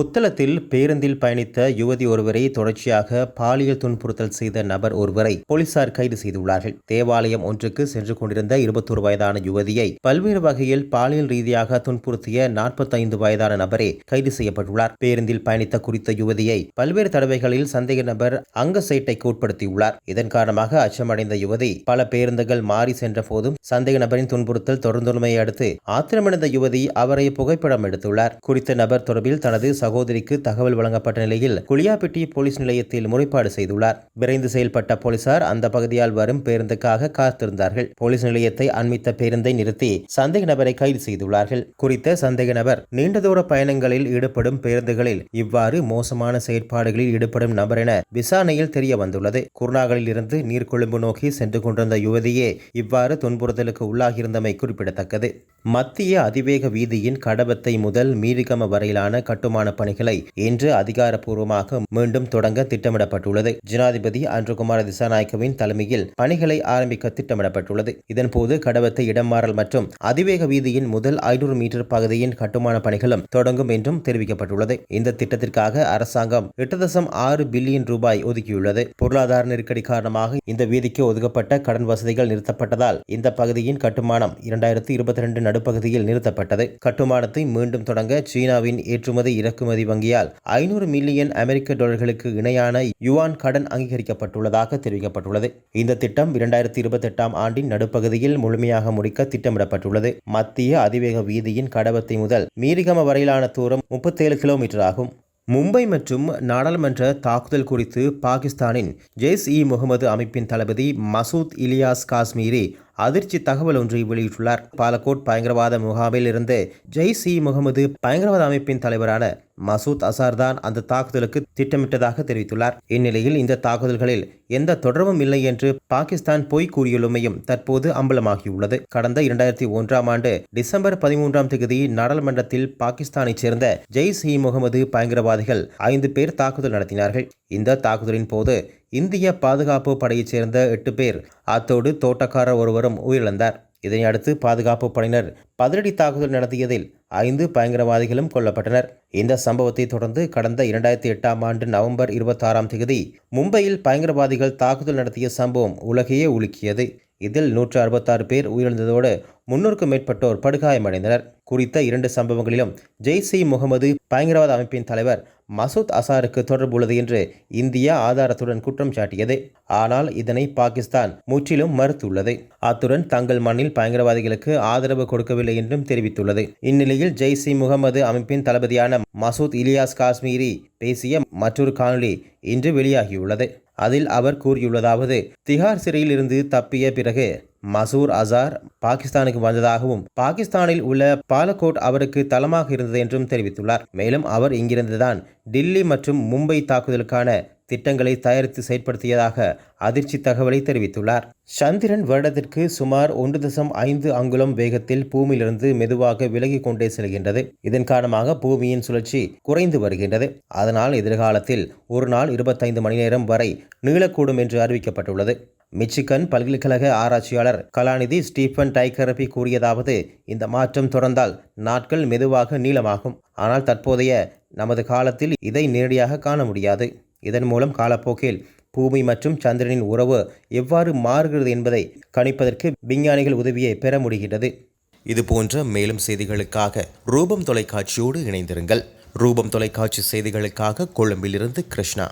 புத்தளத்தில் பேருந்தில் பயணித்த யுவதி ஒருவரை தொடர்ச்சியாக பாலியல் துன்புறுத்தல் செய்த நபர் ஒருவரை போலீசார் கைது செய்துள்ளார்கள். தேவாலயம் ஒன்றுக்கு சென்று கொண்டிருந்த இருபத்தொரு வயதான யுவதியை பல்வேறு வகையில் பாலியல் ரீதியாக துன்புறுத்திய நாற்பத்தைந்து வயதான நபரே கைது செய்யப்பட்டுள்ளார். பேருந்தில் பயணித்த குறித்த யுவதியை பல்வேறு தடவைகளில் சந்தேக நபர் அங்க சைட்டைக்கு உட்படுத்தியுள்ளார். இதன் காரணமாக அச்சமடைந்த யுவதி பல பேருந்துகள் மாறி சென்ற போதும் சந்தேக நபரின் துன்புறுத்தல் தொடர்ந்துள்ளமையை அடுத்து ஆத்திரமடைந்த யுவதி அவரை புகைப்படம் எடுத்துள்ளார். குறித்த நபர் தொடர்பில் தனது சகோதரிக்கு தகவல் வழங்கப்பட்ட நிலையில் குளியாப்பிட்டி போலீஸ் நிலையத்தில் முறைப்பாடு செய்துள்ளார். விரைந்து செயல்பட்ட போலீசார் அந்த பகுதியால் வரும் பேருந்துக்காக காத்திருந்தார்கள். போலீஸ் நிலையத்தை அண்மித்த பேருந்தை நிறுத்தி சந்தேக நபரை கைது செய்துள்ளார்கள். குறித்த சந்தேக நபர் நீண்ட தூர பயணங்களில் ஈடுபடும் பேருந்துகளில் இவ்வாறு மோசமான செயற்பாடுகளில் ஈடுபடும் நபர் என விசாரணையில் தெரிய வந்துள்ளது குருநாகலில் இருந்து நீர்கொழும்பு நோக்கி சென்று கொண்டிருந்த யுவதியே இவ்வாறு துன்புறுத்தலுக்கு உள்ளாகியிருந்தமை குறிப்பிடத்தக்கது. மத்திய அதிவேக வீதியின் கடவத்தை முதல் மீரிகம வரையிலான கட்டுமான பணிகளை இன்று அதிகாரப்பூர்வமாக மீண்டும் தொடங்க திட்டமிடப்பட்டுள்ளது. ஜனாதிபதி அன்றுகுமார திசாநாயக்கவின் தலைமையில் பணிகளை ஆரம்பிக்க திட்டமிடப்பட்டுள்ளது. இதன்போது கடவத்தை இடமாறல் மற்றும் அதிவேக வீதியின் முதல் ஐநூறு மீட்டர் பகுதியின் கட்டுமான பணிகளும் தொடங்கும் என்றும் தெரிவிக்கப்பட்டுள்ளது. இந்த திட்டத்திற்காக அரசாங்கம் எட்டு தசம் ஆறு பில்லியன் ரூபாய் ஒதுக்கியுள்ளது. பொருளாதார நெருக்கடி காரணமாக இந்த வீதிக்கு ஒதுக்கப்பட்ட கடன் வசதிகள் நிறுத்தப்பட்டதால் இந்த பகுதியின் கட்டுமானம் இரண்டாயிரத்தி இருபத்தி ரெண்டு நடுப்பகுதியில் நிறுத்தப்பட்டது. கட்டுமானத்தை மீண்டும் தொடங்க சீனாவின் ஏற்றுமதி இறக்குமதி வங்கியால் ஐநூறு மில்லியன் அமெரிக்க டாலர்களுக்கு இணையான யுவான் கடன் அங்கீகரிக்கப்பட்டுள்ளதாக தெரிவிக்கப்பட்டுள்ளது. இந்த திட்டம் இரண்டாயிரத்தி இருபத்தி எட்டாம் ஆண்டின் நடுப்பகுதியில் முழுமையாக முடிக்க திட்டமிடப்பட்டுள்ளது. மத்திய அதிவேக வீதியின் கடவத்தை முதல் மீரிகம வரையிலான தூரம் முப்பத்தேழு கிலோமீட்டர் ஆகும். மும்பை மற்றும் நாடாளுமன்ற தாக்குதல் குறித்து பாகிஸ்தானின் ஜெய்ஸ் இ முகமது அமைப்பின் தளபதி மசூத் இலியாஸ் காஷ்மீரி அதிர்ச்சி தகவல் ஒன்றை வெளியிட்டுள்ளார். பாலக்கோட் பயங்கரவாத முகாமில் இருந்து ஜெய்ஸ் இ முகமது பயங்கரவாத அமைப்பின் தலைவரான மசூத் அசார்தான் அந்த தாக்குதலுக்கு திட்டமிட்டதாக தெரிவித்துள்ளார். இந்நிலையில் இந்த தாக்குதல்களில் எந்த தொடர்பும் இல்லை என்று பாகிஸ்தான் பொய் கூறியுள்ளமையும் தற்போது அம்பலமாகியுள்ளது. கடந்த இரண்டாயிரத்தி ஒன்றாம் ஆண்டு டிசம்பர் பதிமூன்றாம் தேதி நாடாளுமன்றத்தில் பாகிஸ்தானைச் சேர்ந்த ஜெய்ஸ் இ முகமது பயங்கரவாதிகள் ஐந்து பேர் தாக்குதல் நடத்தினார்கள். இந்த தாக்குதலின் போது இந்திய பாதுகாப்பு படையைச் சேர்ந்த எட்டு பேர் அத்தோடு தோட்டக்காரர் ஒருவரும் உயிரிழந்தார். இதனை அடுத்து பாதுகாப்பு படையினர் பதிலடி தாக்குதல் நடத்தியதில் ஐந்து பயங்கரவாதிகளும் கொல்லப்பட்டனர். இந்த சம்பவத்தை தொடர்ந்து கடந்த இரண்டாயிரத்தி எட்டாம் ஆண்டு நவம்பர் இருபத்தாறாம் தேதி மும்பையில் பயங்கரவாதிகள் தாக்குதல் நடத்திய சம்பவம் உலகையே உலுக்கியது. இதில் நூற்று அறுபத்தாறு பேர் உயிரிழந்ததோடு முன்னூறுக்கும் மேற்பட்டோர் படுகாயமடைந்தனர். குறித்த இரண்டு சம்பவங்களிலும் ஜெய்ஸ் இ முகமது பயங்கரவாத அமைப்பின் தலைவர் மசூத் அசாருக்கு தொடர்பு உள்ளது என்று இந்தியா ஆதாரத்துடன் குற்றம் சாட்டியது. ஆனால் இதனை பாகிஸ்தான் முற்றிலும் மறுத்துள்ளது. அத்துடன் தங்கள் மண்ணில் பயங்கரவாதிகளுக்கு ஆதரவு கொடுக்கவில்லை என்றும் தெரிவித்துள்ளது. இந்நிலையில் ஜெய்ஸ் இ முகமது அமைப்பின் தளபதியான மசூத் இலியாஸ் காஷ்மீரி பேசிய மற்றொரு காணொலி இன்று வெளியாகியுள்ளது. அதில் அவர் கூறியுள்ளதாவது திகார் சிறையில் இருந்து தப்பிய பிறகு மசூர் அசார் பாகிஸ்தானுக்கு வந்ததாகவும் பாகிஸ்தானில் உள்ள பாலகோட் அவருக்கு தளமாக இருந்தது என்றும் தெரிவித்துள்ளார். மேலும் அவர் இங்கிருந்துதான் டில்லி மற்றும் மும்பை தாக்குதலுக்கான திட்டங்களை தயாரித்து செயற்படுத்தியதாக அதிர்ச்சி தகவலை தெரிவித்துள்ளார். சந்திரன் வருடத்திற்கு சுமார் ஒன்று தசம் ஐந்து அங்குலம் வேகத்தில் பூமியிலிருந்து மெதுவாக விலகி கொண்டே செல்கின்றது. இதன் காரணமாக பூமியின் சுழற்சி குறைந்து வருகின்றது. அதனால் எதிர்காலத்தில் ஒரு நாள் இருபத்தைந்து மணி நேரம் வரை நீளக்கூடும் என்று அறிவிக்கப்பட்டுள்ளது. மிச்சிகன் பல்கலைக்கழக ஆராய்ச்சியாளர் கலாநிதி ஸ்டீஃபன் டைகரபி கூறியதாவது இந்த மாற்றம் தொடர்ந்தால் நாட்கள் மெதுவாக நீளமாகும். ஆனால் தற்போதைய நமது காலத்தில் இதை நேரடியாக காண முடியாது. இதன் மூலம் காலப்போக்கில் பூமி மற்றும் சந்திரனின் உறவு எவ்வாறு மாறுகிறது என்பதை கணிப்பதற்கு விஞ்ஞானிகள் உதவியை பெற முடிகிறது இது போன்ற மேலும் செய்திகளுக்காக ரூபம் தொலைக்காட்சியோடு இணைந்திருங்கள். ரூபம் தொலைக்காட்சி செய்திகளுக்காக கொழும்பிலிருந்து கிருஷ்ணா.